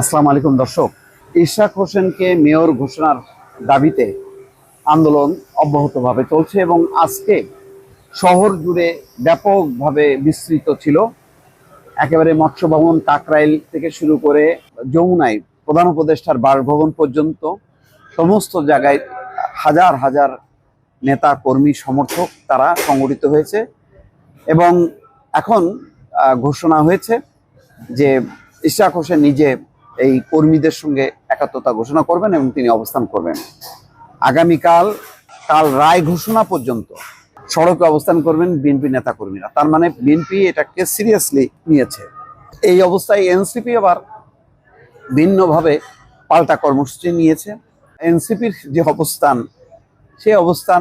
আসসালামু আলাইকুম, দর্শক। ইশাক হোসেনকে মেয়র ঘোষণার দাবিতে আন্দোলন অব্যাহতভাবে চলছে এবং আজকে শহর জুড়ে ব্যাপকভাবে বিস্তৃত ছিল। একেবারে মৎস্য ভবন কাকরাইল থেকে শুরু করে যমুনায় প্রধান উপদেষ্টার বাসভবন পর্যন্ত সমস্ত জায়গায় হাজার হাজার নেতা, কর্মী, সমর্থক তারা সংগঠিত হয়েছে এবং এখন ঘোষণা হয়েছে যে ইশাক হোসেন নিজে এই কর্মীদের সঙ্গে একাত্মতা ঘোষণা করবেন এবং তিনি অবস্থান করবেন। আগামীকাল কাল রায় ঘোষণা পর্যন্ত সড়কে অবস্থান করবেন বিএনপি নেতা কর্মীরা তার মানে বিএনপি এটাকে সিরিয়াসলি নিয়েছে। এই অবস্থায় এনসিপি আবার ভিন্নভাবে পাল্টা কর্মসূচি নিয়েছে। এনসিপির যে অবস্থান, সেই অবস্থান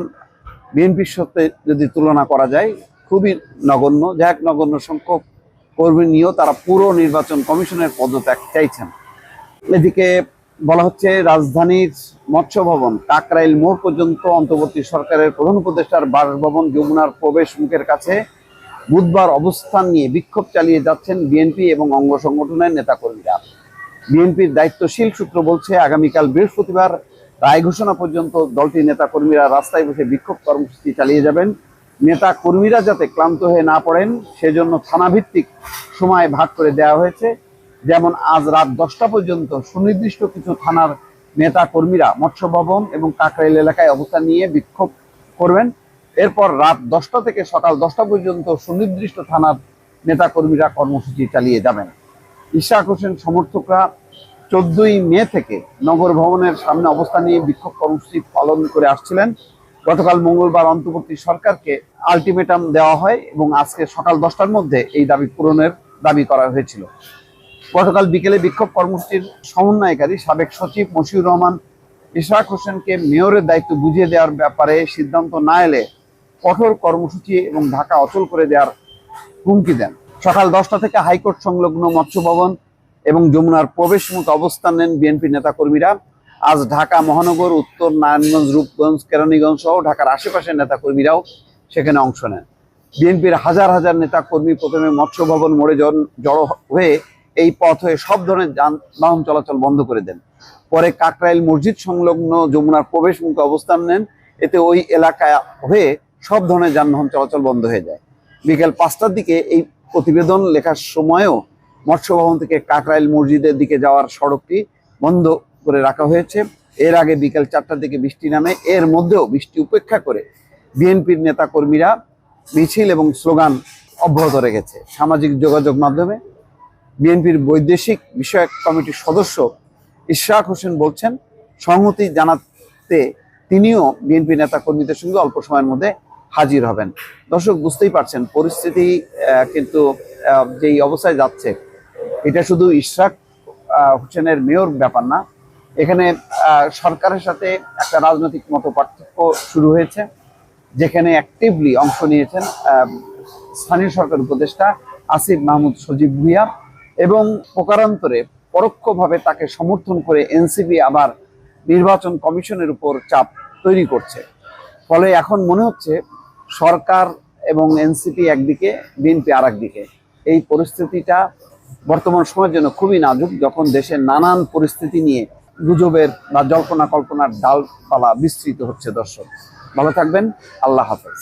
বিএনপির সাথে যদি তুলনা করা যায়, খুবই নগণ্য। যা এক নগণ্য সংখ্যক কর্মী নিয়েও তারা পুরো নির্বাচন কমিশনের পদত্যাগ চাইছেন। এদিকে বলা হচ্ছে রাজধানীর মৎস্য ভবন কাকরাইল মোড় পর্যন্ত অন্তর্বর্তী সরকারের প্রধান উপদেষ্টার বাসভবন যমুনার প্রবেশ মুখের কাছে বুধবার অবস্থান নিয়ে বিক্ষোভ চালিয়ে যাচ্ছেন বিএনপি এবং অঙ্গ সংগঠনের নেতাকর্মীরা। বিএনপির দায়িত্বশীল সূত্র বলছে, আগামীকাল বৃহস্পতিবার রায় ঘোষণা পর্যন্ত দলটির নেতাকর্মীরা রাস্তায় বসে বিক্ষোভ কর্মসূচি চালিয়ে যাবেন। নেতা কর্মীরা যাতে ক্লান্ত হয়ে না পড়েন, সেজন্য থানাভিত্তিক সময় ভাগ করে দেওয়া হয়েছে। যেমন আজ রাত দশটা পর্যন্ত সুনির্দিষ্ট কিছু থানার নেতা কর্মীরা মৎস্য ভবন এবং কাকরাইল এলাকায় অবস্থান নিয়ে বিক্ষোভ করবেন। এরপর রাত দশটা থেকে সকাল দশটা পর্যন্ত সুনির্দিষ্ট থানার নেতা কর্মীরা কর্মসূচি চালিয়ে যাবেন। ইশাক হোসেন সমর্থকরা চোদ্দই মে থেকে নগর ভবনের সামনে অবস্থান নিয়ে বিক্ষোভ কর্মসূচি পালন করে আসছিলেন। গতকাল মঙ্গলবার অন্তর্বর্তী সরকারকে আলটিমেটাম দেওয়া হয় এবং আজকে সকাল দশটার মধ্যে এই দাবি পূরণের দাবি করা হয়েছিল। গতকাল বিকেলে বিক্ষোভ কর্মসূচির সমন্বয়কারী সাবেক সচিব মশিউর রহমান ইশাক হোসেনকে মেয়রের দায়িত্ব বুঝিয়ে দেওয়ার ব্যাপারে সিদ্ধান্ত না এলে কঠোর কর্মসূচি এবং ঢাকা অচল করে দেওয়ার হুমকি দেন। সকাল দশটা থেকে হাইকোর্ট সংলগ্ন মৎস্য ভবন এবং যমুনার প্রবেশ মুখ অবস্থান নেন বিএনপি নেতাকর্মীরা। আজ ঢাকা মহানগর, উত্তর নারায়ণগঞ্জ, রূপগঞ্জ, কেরানীগঞ্জ সহ ঢাকার আশেপাশের নেতাকর্মীরাও সেখানে অংশ নেন। বিএনপির হাজার হাজার নেতা কর্মী প্রথমে মৎস্য ভবন মোড়ে জড়ো হয়ে এই পথ হয়ে সব ধরনের যানবাহন চলাচল বন্ধ করে দেন। পরে কাকরাইল মসজিদ সংলগ্ন যমুনার প্রবেশ মুখে অবস্থান নেন। এতে ওই এলাকায় হয়ে সব ধরনের যানবাহন চলাচল বন্ধ হয়ে যায়। বিকেল পাঁচটার দিকে এই প্রতিবেদন লেখার সময়ও মৎস্য ভবন থেকে কাকরাইল মসজিদের দিকে যাওয়ার সড়কটি বন্ধ করে রাখা হয়েছে। এর আগে বিকেল চারটার দিকে বৃষ্টি নামে, এর মধ্যেও বৃষ্টি উপেক্ষা করে বিএনপির নেতা কর্মীরা মিছিল এবং স্লোগান অব্যাহত রেখেছে। সামাজিক যোগাযোগ মাধ্যমে বিএনপির বৈদেশিক বিষয়ক কমিটির সদস্য ইশরাক হোসেন বলছেন, সংহতি জানাতে তিনিও বিএনপি নেতা কর্মীদের সঙ্গে অল্প সময়ের মধ্যে হাজির হবেন। দর্শক, বুঝতেই পারছেন, পরিস্থিতি কিন্তু যেই অবস্থায় যাচ্ছে, এটা শুধু ইশরাক হোসেনের মেয়র ব্যাপার না। এখানে সরকারের সাথে একটা রাজনৈতিক মত পার্থক্য শুরু হয়েছে, যেখানে অ্যাক্টিভলি অংশ নিয়েছেন স্থানীয় সরকার উপদেষ্টা আসিফ মাহমুদ সজীব ভুইয়া। এবং প্রকারান্তরে পরোক্ষভাবে তাকে সমর্থন করে এনসিপি আবার নির্বাচন কমিশনের উপর চাপ তৈরি করছে। ফলে এখন মনে হচ্ছে সরকার এবং এনসিপি একদিকে, বিএনপি আর একদিকে এই পরিস্থিতিটা বর্তমান সময়ের জন্য খুবই নাজুক, যখন দেশের নানান পরিস্থিতি নিয়ে গুজবের বা জল্পনা কল্পনার ডালপালা বিস্তৃত হচ্ছে দর্শক। ভালো থাকবেন, আল্লাহ হাফেজ।